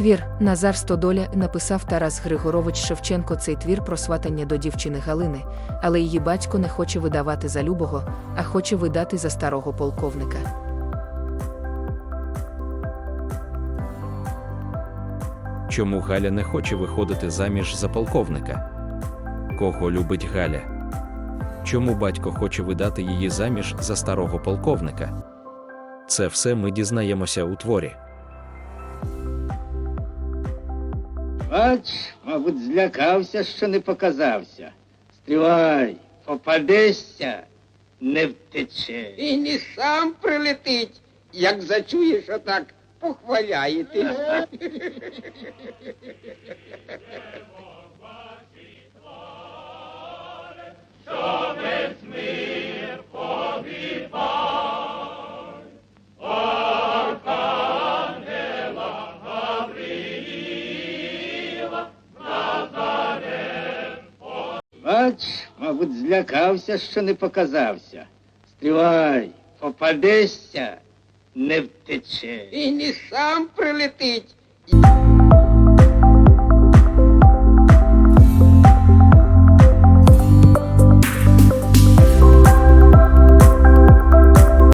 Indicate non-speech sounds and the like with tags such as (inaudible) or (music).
Твір Назар Стодоля написав Тарас Григорович Шевченко цей твір про сватання до дівчини Галини, але її батько не хоче видавати за любого, а хоче видати за старого полковника. Чому Галя не хоче виходити заміж за полковника? Кого любить Галя? Чому батько хоче видати її заміж за старого полковника? Це все ми дізнаємося у творі. Бач, мабуть, злякався, що не показався. Стривай, попадешся, не втече. І не сам прилетить, як зачуєш отак похваляєте. (laughs) Мабуть, злякався, що не показався. Стривай, попадешся, не втече. І не сам прилетить,